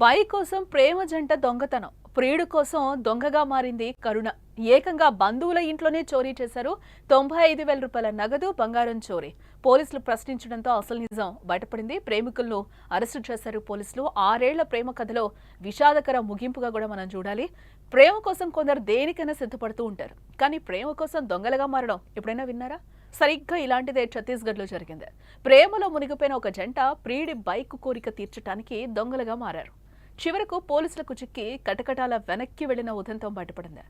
By కోసం ప్రేమ జంట దొంగతనం. ప్రియుడు కోసం దొంగగా మారింది కరుణ. ఏకంగా బంధువుల ఇంట్లోనే చోరీ చేశారు తొంభై ఐదు వేల రూపాయల నగదు బంగారం చోరీ. పోలీసులు ప్రశ్నించడంతో అసలు నిజం బయటపడింది. ప్రేమికులను అరెస్టు చేశారు పోలీసులు. ఆరేళ్ళ ప్రేమ కథలో విషాదకర ముగింపుగా కూడా మనం చూడాలి. ప్రేమ కోసం కొందరు దేనికైనా సిద్ధపడుతూ ఉంటారు. కానీ ప్రేమ కోసం దొంగలుగా మారడం ఎప్పుడైనా విన్నారా? సరిగ్గా ఇలాంటిదే ఛత్తీస్గఢ్లో జరిగింది. ప్రేమలో మునిగిపోయిన ఒక జంట ప్రియుడి బైక్ కోరిక తీర్చడానికి దొంగలుగా మారారు. చివరకు పోలీసులకు చిక్కి కటకటాల వెనక్కి వెళ్ళిన ఉదంతం బయటపడింది.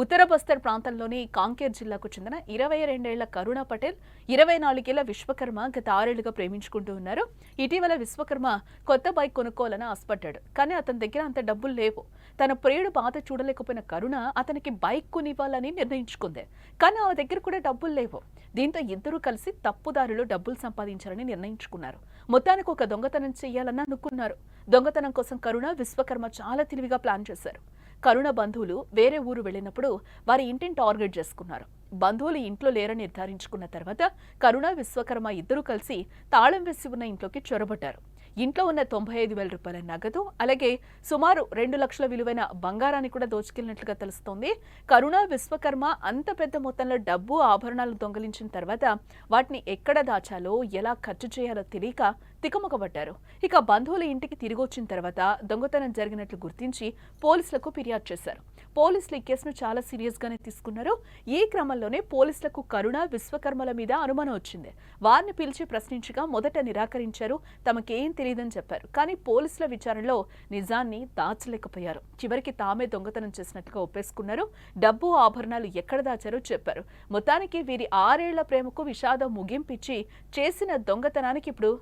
ఉత్తర బస్తర్ ప్రాంతంలోని కాంకేర్ జిల్లాకు చెందిన ఇరవై రెండేళ్ళ కరుణ పటేల్ ఇరవై నాలుగేళ్ళ విశ్వకర్మ గత ఆరేళ్ళుగా ప్రేమించుకుంటూ ఉన్నారు. ఇటీవల విశ్వకర్మ కొత్త బైక్ కొనుక్కోవాలని ఆశపడ్డాడు. కానీ అతని దగ్గర అంత డబ్బులు లేవు. తన ప్రియుడు బాధ చూడలేకపోయిన కరుణ అతనికి బైక్ కొనివ్వాలని నిర్ణయించుకుంది. కానీ ఆమె దగ్గర కూడా డబ్బులు లేవు. దీంతో ఇద్దరూ కలిసి తప్పుదారిలో డబ్బులు సంపాదించాలని నిర్ణయించుకున్నారు. మొత్తానికి ఒక దొంగతనం చేయాలని అనుకున్నారు. దొంగతనం కోసం కరుణ విశ్వకర్మ చాలా తెలివిగా ప్లాన్ చేశారు. కరుణ బంధువులు వేరే ఊరు వెళ్ళినప్పుడు వారి ఇంటిని టార్గెట్ చేసుకున్నారు. బంధువులు ఇంట్లో లేరని నిర్ధారించుకున్న తర్వాత కరుణ విశ్వకర్మ ఇద్దరూ కలిసి తాళం వేసి ఉన్న ఇంట్లోకి చొరబడ్డారు. ఇంట్లో ఉన్న తొంభై ఐదు వేల రూపాయల నగదు అలాగే సుమారు రెండు లక్షల విలువైన బంగారాన్ని కూడా దోచుకెళ్ళినట్లుగా తెలుస్తోంది. కరుణ విశ్వకర్మ అంత పెద్ద మొత్తంలో డబ్బు ఆభరణాలు దొంగలించిన తర్వాత వాటిని ఎక్కడ దాచాలో ఎలా ఖర్చు చేయాలో తెలియక తికమకబడ్డారు. ఇక బంధువుల ఇంటికి తిరిగి వచ్చిన తర్వాత దొంగతనం జరిగినట్లు గుర్తించి పోలీసులకు ఫిర్యాదు చేశారు. పోలీసులు ఈ కేసును చాలా సీరియస్గానే తీసుకున్నారు. ఈ క్రమంలోనే పోలీసులకు కరుణ విశ్వకర్మల మీద అనుమానం వచ్చింది. వారిని పిలిచి ప్రశ్నించగా మొదట నిరాకరించారు. తమకేం తెలియదని చెప్పారు. కానీ పోలీసుల విచారణలో నిజాన్ని దాచలేకపోయారు. చివరికి తామే దొంగతనం చేసినట్లుగా ఒప్పేసుకున్నారు. డబ్బు ఆభరణాలు ఎక్కడ దాచారో చెప్పారు. మొత్తానికి వీరి ఆరేళ్ళ ప్రేమకు విషాదం ముగింపిచ్చి చేసిన దొంగతనానికి ఇప్పుడు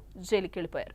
జైలుకి వెళ్ళిపోయారు